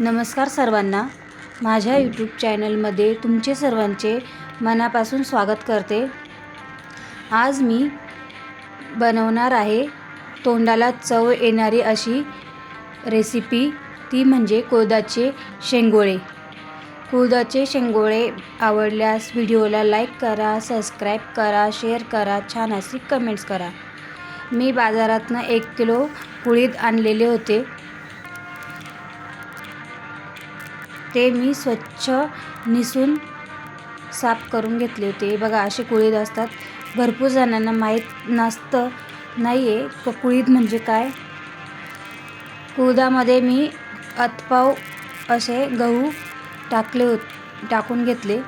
नमस्कार सर्वांना. माझ्या यूट्यूब चॅनलमध्ये तुमचे सर्वांचे मनापासून स्वागत करते. आज मी बनवणार आहे तोंडाला चव येणारी अशी रेसिपी ती म्हणजे कोदाचे शेंगोळे. कोदाचे शेंगोळे आवडल्यास व्हिडिओला लाईक करा सबस्क्राईब करा शेअर करा छान अशी कमेंट्स करा. मी बाजारातनं एक किलो कुळीद आणलेले होते. ते मी स्वच्छ निसून साफ करून घेतले होते. बघा असे कुळीद असतात. भरपूर जणांना माहीत नसतं नाही आहे क कुळीद म्हणजे काय? कुळदामध्ये मी अतपाव असे गहू टाकले होत टाकून घेतले.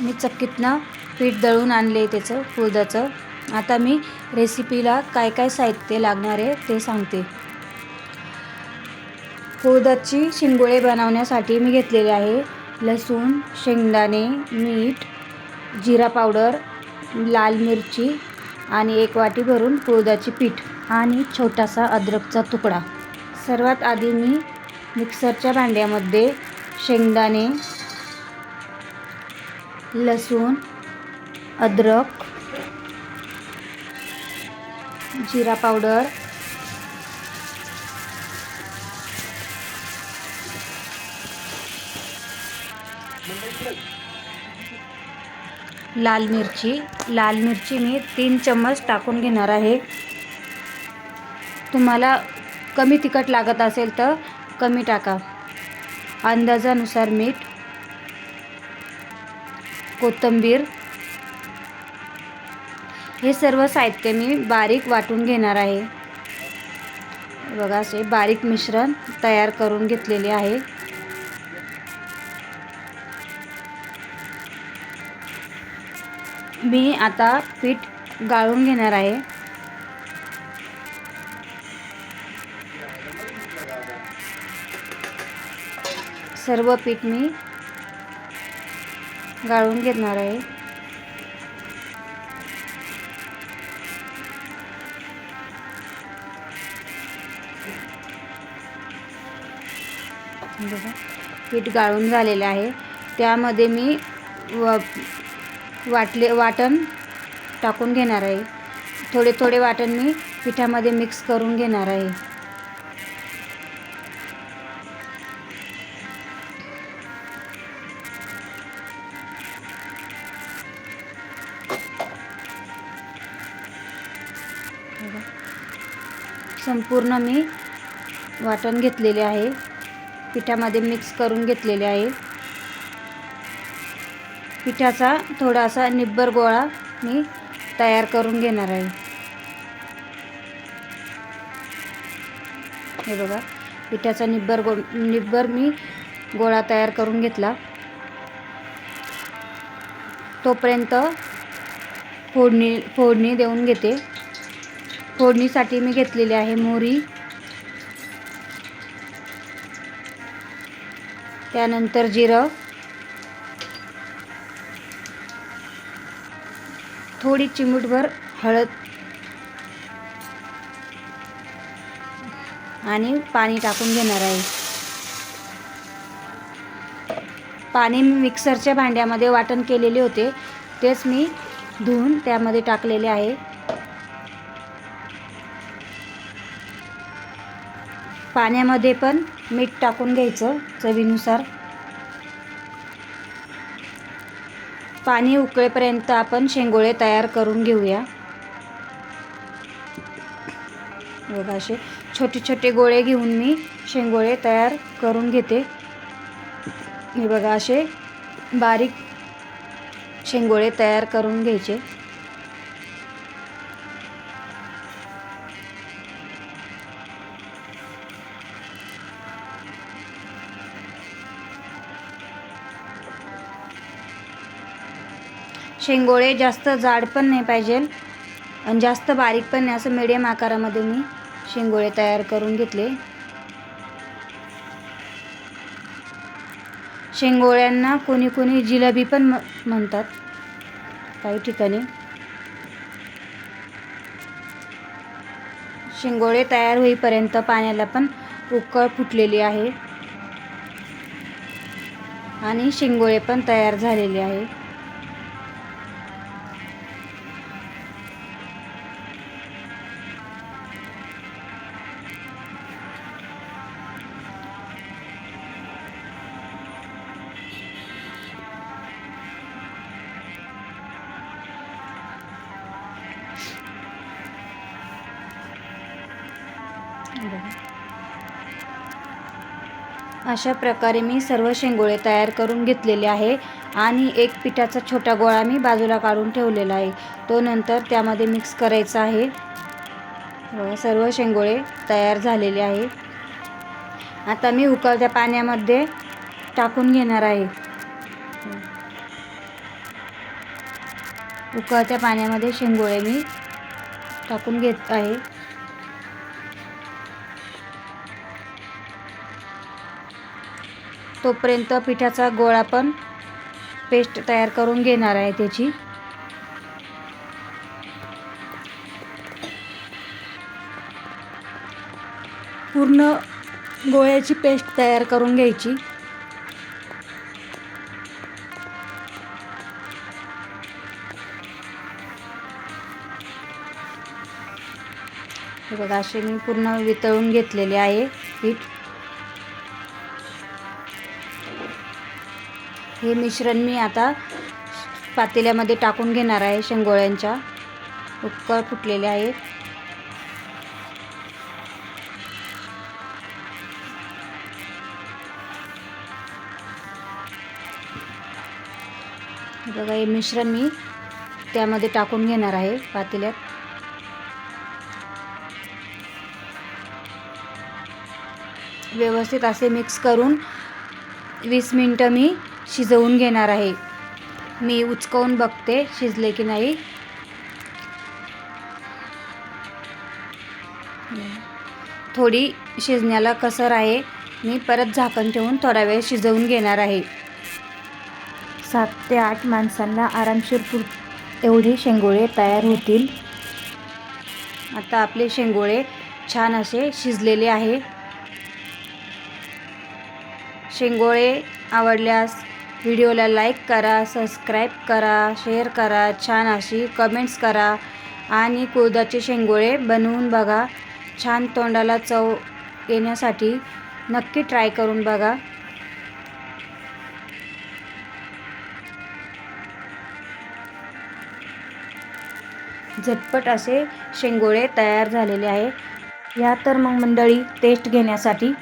मी चक्कीतनं पीठ दळून आणले त्याचं कुळदाचं. आता मी रेसिपीला काय काय साहित्य लागणार आहे ते सांगते. कुळदाची शिंगोळे बनवण्यासाठी मी घेतलेले आहे. लसूण शेंगदाणे मीठ जिरा पावडर लाल मिरची आणि एक वाटी भरून कुळदाची पीठ आणि छोटासा अद्रकचा तुकडा. सर्वात आधी मी मिक्सरच्या भांड्यामध्ये शेंगदाणे लसूण अद्रक जिरा पावडर लाल मिरची. लाल मिरची मी तीन चम्मच टाकून घेणार आहे. तुम्हाला कमी तिखट लागत असेल तर कमी टाका. अंदाजानुसार मीठ कोथिंबीर हे सर्व साहित्य मी बारीक वाटून घेणार आहे. बघा असे बारीक मिश्रण तयार करून घेतलेले आहे. मी आता पीठ गाळून घेणार आहे. सर्व पीठ मी गाळून घेणार आहे. बघा पीठ गाळून झालेलं आहे. त्यामध्ये मी व वाटले वाटण टाकून घेणार आहे. थोडे थोडे वाटण मी पिठामध्ये मिक्स करून घेणार आहे. संपूर्ण मी वाटण घेतलेले आहे. पिठामध्ये मिक्स करून घेतलेले आहे. पिठाचा थोडासा निब्बर गोळा मी तयार करून घेणार आहे. हे बघा पिठाचा निब्बर गो निब्बर मी गोळा तयार करून घेतला. तोपर्यंत फोडणी फोडणी देऊन घेते. फोडणीसाठी मी घेतलेली आहे मोहरी. त्यानंतर जिरं. थोडी चिमूटभर हळद आणि पाणी टाकून घेणार आहे. पाणी मी मिक्सरच्या भांड्यामध्ये वाटण केलेले होते. तेच मी धुवून त्यामध्ये टाकलेले आहे. पाण्यामध्ये पण मीठ टाकून घ्यायचं चवीनुसार. पाणी उकळेपर्यंत आपण शेंगोळे तयार करून घेऊया. बघा असे छोटे छोटे गोळे घेऊन मी शेंगोळे तयार करून घेते. हे बघा असे बारीक शेंगोळे तयार करून घ्यायचे. शेंगोळे जास्त जाड पण नाही पाहिजे. आणि जास्त बारीक पण नाही. असं मिडियम आकारामध्ये मी शेंगोळे तयार करून घेतले. शेंगोळ्यांना कोणी कोणी जिलेबी पण म म्हणतात. काही ठिकाणी. शेंगोळे तयार होईपर्यंत पाण्याला पण उकळ फुटलेली आहे. आणि शिंगोळे पण तयार झालेले आहे. अशा प्रकारे मी सर्व शेंगोळे तयार करून घेतलेले आहे आणि एक पिठाचा छोटा गोळा मी बाजूला काढून ठेवलेला आहे. तो नंतर त्यामध्ये मिक्स करायचा आहे. सर्व शेंगोळे तयार झालेले आहे. आता मी उकळत्या पाण्यामध्ये टाकून घेणार आहे. उकळत्या पाण्यामध्ये शेंगोळे मी टाकून घेत आहे. तोपर्यंत पिठाचा गोळा पण पेस्ट तयार करून घेणार आहे त्याची. पूर्ण गोळ्याची पेस्ट तयार करून घ्यायची. हे बघा असे मी पूर्ण वितळून घेतलेले आहे पीठ. हे मिश्रण मी आता पातेल्यामध्ये टाकून घेणार आहे शेंगोळ्यांच्या. उपकर फुटलेले आहेत. बघा हे मिश्रण मी त्यामध्ये टाकून घेणार आहे पातेल्यात. व्यवस्थित असे मिक्स करून वीस मिनटं मी शिजवून घेणार आहे. मी उचकवून बघते शिजले की नाही. थोडी शिजण्याला कसर आहे. मी परत झाकण ठेवून थोडा वेळ शिजवून घेणार आहे. सात ते आठ माणसांना आरामशीर पुर एवढे शेंगोळे तयार होतील. आता आपले शेंगोळे छान असे शिजलेले आहे शेंगोळे आवडल्यास व्हिडिओला लाईक करा सबस्क्राईब करा शेअर करा छान अशी कमेंट्स करा आणि कुळदाचे शेंगोळे बनवून बघा. छान तोंडाला चव येण्यासाठी नक्की ट्राय करून बघा. झटपट असे शेंगोळे तयार झालेले आहे. या तर मग मंडळी टेस्ट घेण्यासाठी